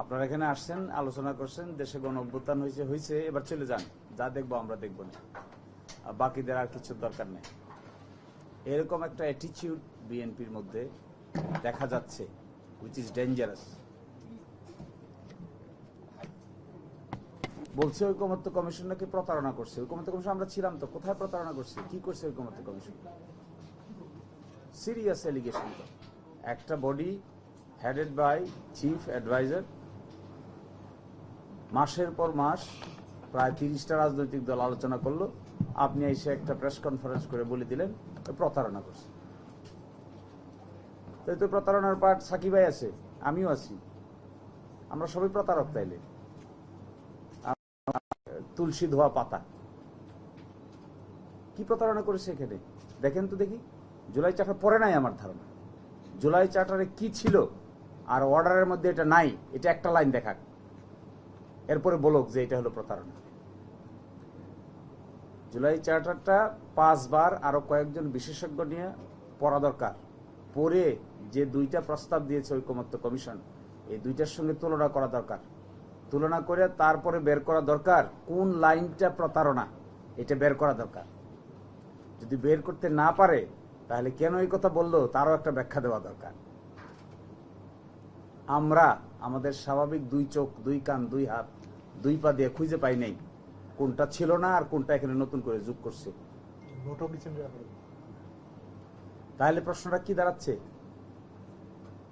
আপনারা এখানে আসছেন, আলোচনা করছেন, দেশে গণ অভ্যুত্থান হয়েছে হয়েছে, এবার চলে যান। যা দেখব আমরা দেখব না। বাকিদের আর কিছু দরকার নেই। এরকম একটা অ্যাটিচিউড বিএনপির মধ্যে দেখা যাচ্ছে উইচ ইজ ডেঞ্জারাস বলছে ঐকমত্য কমিশন নাকি প্রতারণা করছে? ঐকমত্য কমিশন, আমরা ছিলাম তো, কোথায় প্রতারণা করছে? কি করছে ঐকমত্য কমিশন? সিরিয়াস এলিগেশন একটা body headed by chief adviser মাসের পর মাস প্রায় তিরিশটা রাজনৈতিক দল আলোচনা করল। আপনি এসে একটা প্রেস কনফারেন্স করে বলে দিলেন প্রতারণা করছে। তো এই তো প্রতারণার পার্ট সাকিব ভাই আছে, আমিও আছি। আমরা সবাই প্রতারক তাইলে। তুলসী ধোয়া পাতা। কি প্রতারণা করেছে এখানে? দেখেন তো দেখি। জুলাই চার্টার পরে নাই আমার ধারণা। জুলাই চার্টারে কি ছিল? আর অর্ডারের মধ্যে এটা নাই, এটা একটা লাইন দেখাক। এরপরে বলুক যে এটা হলো প্রতারণা। জুলাই চার্টারটা পাঁচবার আরও কয়েকজন বিশেষজ্ঞ নিয়ে পড়া দরকার। পরে যে দুইটা প্রস্তাব দিয়েছে ঐকমত্য কমিশন, এই দুইটার সঙ্গে তুলনা করা দরকার। তুলনা করে তারপরে বের করা দরকার কোন লাইনটা প্রতারণা, এটা বের করা দরকার। যদি বের করতে না পারে, তাহলে কেন এই কথা বলল, তারও একটা ব্যাখ্যা দেওয়া দরকার। আমরা আমাদের স্বাভাবিক দুই চোখ দুই কান দুই হাত দুই পা দিয়ে খুঁজে পাই নাই। কোনটা ছিল না আর কোনটা এখানে নতুন করে যোগ করছে। তাহলে প্রশ্নটা কি দাঁড়াচ্ছে?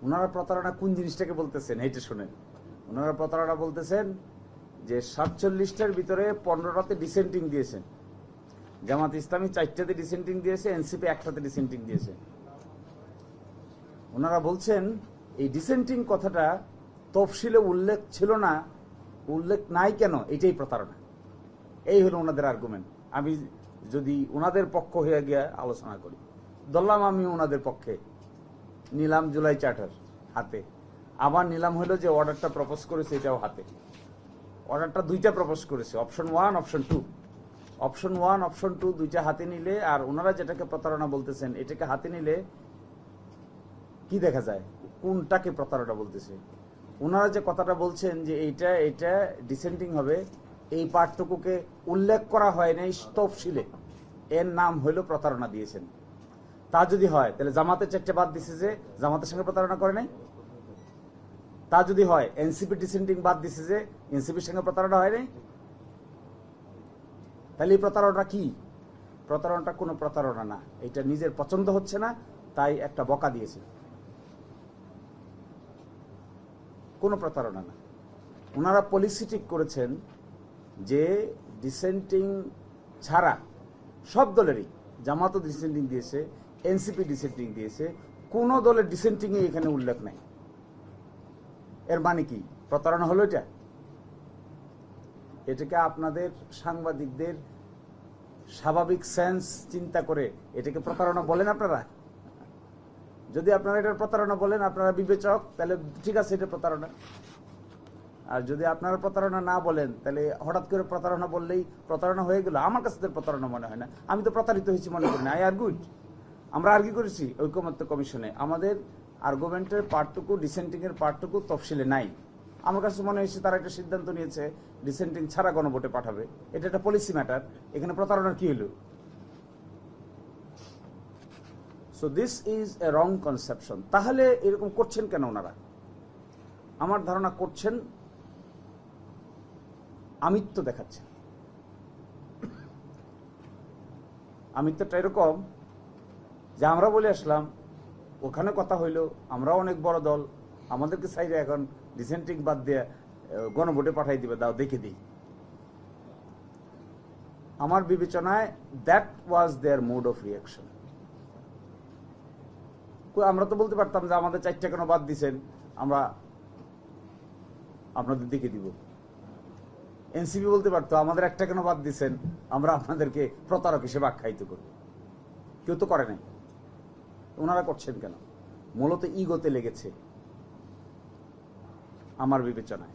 ওনারা প্রতারণা কোন জিনিসটাকে বলতেছেন? এইটা শুনেন। ওনারা প্রতারণা বলতেছেন যে সাতচল্লিশটার ভিতরে পনেরোটাতে ডিসেন্টিং দিয়েছেন। জামাত ইসলামী চারটাতে ডিসেন্টিং দিয়েছে এনসিপি একটাতে ডিসেন্টিং দিয়েছে। ওনারা বলছেন এই ডিসেন্টিং কথাটা তফসিলে উল্লেখ ছিল না, উল্লেখ নাই কেন? এটাই প্রতারণা। এই হলো ওনাদের আর্গুমেন্ট আমি যদি ওনাদের পক্ষ হয়ে গিয়ে আলোচনা করি। ধরলাম আমি ওনাদের পক্ষে নিলাম জুলাই চার্টার হাতে। আবার নিলাম হলো যে অর্ডারটা প্রপোজ করেছে, এটাও হাতে। অর্ডারটা দুইটা প্রপোজ করেছে option one option two option one option two দুইটা হাতে নিলে আর ওনারা যেটাকে প্রতারণা বলতেছেন, এটাকে হাতে নিলে কি দেখা যায়? কোনটাকে প্রতারণা বলতেছে? ওনারা যে কথাটা বলছেন যে এইটা এটা ডিসেন্ডিং হবে, এই পাঠটুকুকে উল্লেখ করা হয় নাই তফসিলে। এর নাম হইল প্রতারণা দিয়েছেন। তা যদি হয়, তাহলে জামাতের চারটে বাদ দিছে যে জামাতের সঙ্গে প্রতারণা করে নাই? তা যদি হয়, এনসিপি ডিসেন্ডিং বাদ দিছে যে এনসিপির সঙ্গে প্রতারণা হয় নাই? তাহলে এই প্রতারণাটা কি? প্রতারণাটা কোনো প্রতারণা না। এটা নিজের পছন্দ হচ্ছে না, তাই একটা বকা দিয়েছে। কোনো প্রতারণা না। ওনারা পলিসি ঠিক করেছেন যে ডিসেন্টিং ছাড়া সব দলেরই জামাতও ডিসেন্টিং দিয়েছে এনসিপি ডিসেন্টিং দিয়েছে, কোন দলের ডিসেন্টিংয়ে এখানে উল্লেখ নাই। এর মানে কি? প্রতারণা হলো এটা? এটাকে আপনাদের সাংবাদিকদের স্বাভাবিক সেন্স চিন্তা করে এটাকে প্রতারণা বলেন আপনারা? যদি আপনারা এটার প্রতারণা বলেন, আপনারা বিবেচক, তাহলে ঠিক আছে, এটা প্রতারণা। আর যদি আপনারা প্রতারণা না বলেন, তাহলে হঠাৎ করে প্রতারণা বললেই প্রতারণা হয়ে গেল। আমার কাছে প্রতারণা মনে হয় না। আমি তো প্রতারিত হয়েছি, মনে করি না। আই আর গুড আমরা আর আর্গি করেছি? ঐকমত্য কমিশনে। আমাদের আর্গুমেন্টের পার্টটুকু ডিসেন্টিং এর পার্টটুকু তফসিলে নাই। আমার কাছে মনে হয়েছে, তারা একটা সিদ্ধান্ত নিয়েছে ডিসেন্টিং ছাড়া গণভোটে পাঠাবে। এটা একটা পলিসি ম্যাটার এখানে প্রতারণার কি হলো? So this is a wrong conception তাহলে এরকম করছেন কেন ওনারা? আমার ধারণা করছেন আমিত্ব দেখাচ্ছেন। আমিত্বটা এরকম যে আমরা বলে আসলাম, ওখানে কথা হইল, আমরাও অনেক বড় দল, আমাদেরকে সাইডে এখন ডিসেন্টিং বাদ দিয়ে গণভোটে পাঠাই দিবে, দাও, দেখে দিই। আমার বিবেচনায় that was their mood of reaction আমরা তো বলতে পারতাম যে আমাদের চারটা কেন বাদ দিছেন? আমরা আপনাদের দেখে দিব। এনসিপি বলতে পারতো, আমাদের একটা কেন বাদ দিছেন? আমরা আপনাদেরকে প্রতারক হিসেবে আখ্যায়িত করব। কেউ তো করে নাই। ওনারা করছেন কেন? মূলত ইগোতে লেগেছে আমার বিবেচনায়।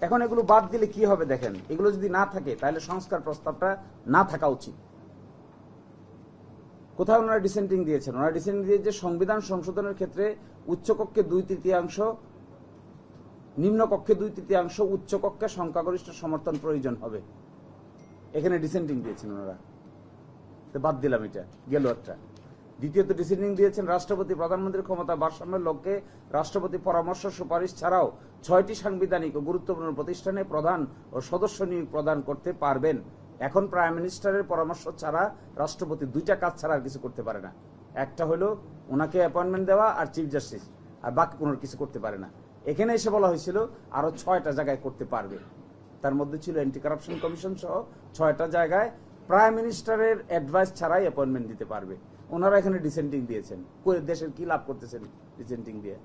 এখন এগুলো বাদ দিলে কি হবে দেখেন? এগুলো যদি না থাকে, তাহলে সংস্কার প্রস্তাবটা না থাকা উচিত। কোথাও ওনারা ডিসেন্টিং দিয়েছেন? ওনারা ডিসেন্টিং দিয়েছে সংবিধান সংশোধনের ক্ষেত্রে উচ্চকক্ষে দুই তৃতীয়াংশ, নিম্নকক্ষে দুই তৃতীয়াংশ, উচ্চকক্ষে সংখ্যাগরিষ্ঠ সমর্থন প্রয়োজন হবে। এখানে ডিসেন্টিং দিয়েছেন ওনারা। বাদ দিলাম এটা, গেল একটা। দ্বিতীয়ত ডিসেন্টিং দিয়েছেন রাষ্ট্রপতি প্রধানমন্ত্রীর ক্ষমতা ভারসাম্যের লক্ষ্যে রাষ্ট্রপতি পরামর্শ সুপারিশ ছাড়াও ছয়টি সাংবিধানিক ও গুরুত্বপূর্ণ প্রতিষ্ঠানে প্রধান ও সদস্য নিয়োগ প্রদান করতে পারবেন। এখন প্রাইম মিনিস্টারের পরামর্শ ছাড়া রাষ্ট্রপতি দুইটা কাজ ছাড়া আর কিছু করতে পারে না। একটা হলো ওনাকে অ্যাপয়েন্টমেন্ট দেওয়া আর চিফ জাস্টিস আর বাকি কোনো কিছু করতে পারে না। এখানে এসে বলা হয়েছিল আরও ছয়টা জায়গায় করতে পারবে। তার মধ্যে ছিল অ্যান্টি কারাপশন কমিশন সহ ছয়টা জায়গায় প্রাইম মিনিস্টারের অ্যাডভাইস ছাড়াই অ্যাপয়েন্টমেন্ট দিতে পারবে। ওনারা এখানে ডিসেন্টিং দিয়েছেন। দেশের কি লাভ করতেছেন ডিসেন্টিং দিয়ে?